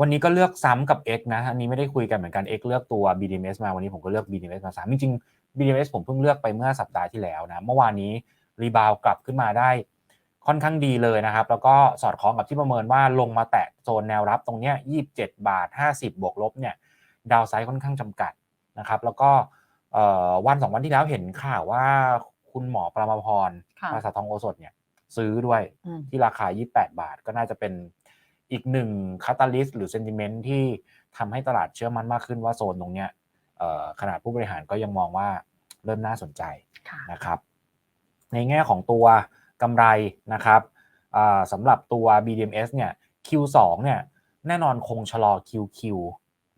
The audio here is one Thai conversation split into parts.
วันนี้ก็เลือกซ้ำกับ X นะ อันนี้ไม่ได้คุยกันเหมือนกัน X เลือกตัว BDMs มา วันนี้ผมก็เลือก BDMs มาซ้ำจริงๆ BDMs ผมเพิ่งเลือกไปเมื่อสัปดาห์ที่แล้วนะ เมื่อวานนี้รีบาวกลับขึ้นมาได้ค่อนข้างดีเลยนะครับ แล้วก็สอดคล้องกับที่ประเมินว่าลงมาแตะโซนแนวรับตรงเนี้ย27บาท50บวกลบเนี่ย ดาวไซด์ค่อนข้างจำกัดนะครับ แล้วก็วันสองวันที่แล้วเห็นข่าวว่าคุณหมอประมาพรค่ะภาษาทองโอสถเนี่ยซื้อด้วยอืมที่ราคา 28 บาท ก็น่าจะเป็น อีกหนึ่งคาตาลิสต์หรือเซนติเมนต์ที่ทำให้ตลาดเชื่อมั่นมากขึ้นว่าโซนตรงเนี้ยเอ่อขนาดผู้บริหารก็ยังมองว่าเริ่มน่าสนใจค่ะนะครับ ในแง่ของตัวกำไรนะครับอ่าสำหรับตัว BDMs เนี่ย Q2 เนี่ยแน่นอนคงชะลอ QQ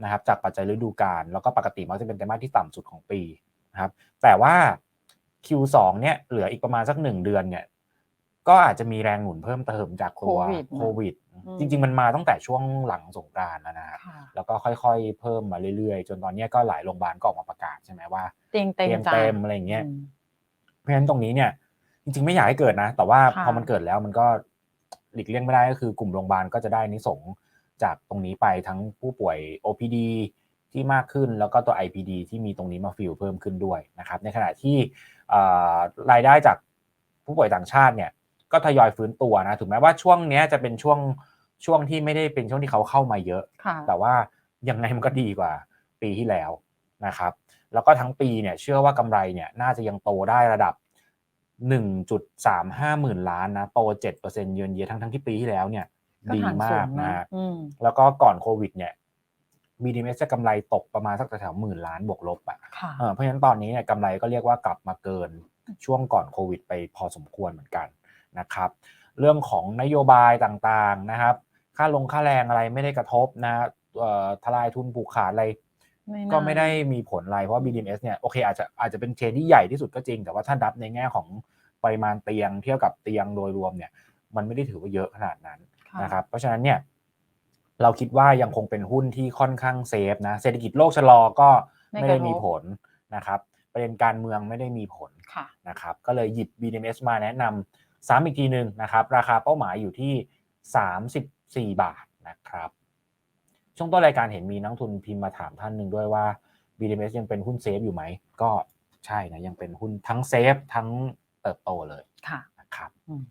นะครับจากปัจจัยฤดูกาลแล้วก็ปกติมักจะเป็นไตรมาสที่ต่ำสุดของปีนะครับแต่ว่า Q2 เนี่ยเหลืออีกประมาณสักหนึ่งเดือนเนี่ย ก็อาจจะมีแรงหนุนเพิ่มเติมจากตัวโควิดโควิดอืมจริง ๆ มันมาตั้งแต่ช่วงหลังสงกรานต์แล้วนะครับค่ะแล้วก็ค่อยๆ เพิ่มมาเรื่อยๆ จนตอนเนี้ยก็หลายโรงพยาบาลก็ออกมาประกาศใช่ไหมว่าเตียงเต็มเตรียมจ้ะเต็มอะไรอย่างเงี้ยอืมเพราะฉะนั้นตรงนี้เนี่ย จริง ๆ ไม่อยากให้เกิดนะ แต่ว่าค่ะพอมันเกิดแล้วมันก็หลีกเลี่ยงไม่ได้ก็คือกลุ่มโรงพยาบาลก็จะได้นิสงส์จากตรงนี้ไปทั้งผู้ป่วย OPD ที่มากขึ้นแล้วก็ตัว IPD ที่มีตรงนี้มาฟิลเพิ่มขึ้นด้วยนะครับ ในขณะที่เอ่อรายได้จากผู้ป่วยต่างชาติเนี่ย ก็ทยอยฟื้นตัวนะถึงแม้ว่าช่วงเนี้ยจะเป็นช่วงช่วงที่ไม่ได้เป็นช่วงที่เขาเข้ามาเยอะค่ะแต่ว่ายังไงมันก็ดีกว่าปีที่แล้วนะครับ แล้วก็ทั้งปีเนี่ยเชื่อว่ากำไรเนี่ยน่าจะยังโตได้ระดับ 1.35หมื่นล้านนะโต7%เยือนเยียทั้งทั้งที่ปีที่แล้วเนี่ยก็ดีฐานมาสูกงนะฮะอืมแล้วก็ก่อนโควิดเนี่ย BDMs จะกำไรตกประมาณสักแถวๆหมื่นล้านบวกลบอะค่ะเออเพราะฉะนั้นตอนนี้เนี่ยกำไรก็เรียกว่ากลับมาเกินช่วงก่อนโควิดไปพอสมควรเหมือนกัน นะครับ เรื่องของนโยบายต่างๆนะครับ ค่าลงค่าแรงอะไรไม่ได้กระทบนะเอ่อทลายทุนผูกขาดอะไรไม่น่าก็ไม่ได้มีผลอะไร เพราะว่า BDMs เนี่ยโอเคอาจจะอาจจะเป็นเชนที่ใหญ่ที่สุดก็จริง แต่ว่าถ้าดับในแง่ของปริมาณเตียงเทียบกับเตียงโดยรวมเนี่ย มันไม่ได้ถือว่าเยอะขนาดนั้นค่ะนะครับ เพราะฉะนั้นเนี่ยเราคิดว่ายังคงเป็นหุ้นที่ค่อนข้างเซฟนะเศรษฐกิจโลกชะลอก็ไม่ได้มีผลนะครับ ประเด็นการเมืองไม่ได้มีผลค่ะนะครับ ก็เลยหยิบ BDMs มาแนะนำ ซ้ำอีกทีหนึ่งนะครับ ราคาเป้าหมายอยู่ที่ 34 บาทนะครับช่วงต้นรายการเห็นมีนักลงทุนพิมพ์มาถามท่านหนึ่งด้วยว่า BDMs ยังเป็นหุ้นเซฟอยู่ไหม ก็ใช่นะยังเป็นหุ้นทั้งเซฟทั้งเติบโตเลยค่ะนะครับอืม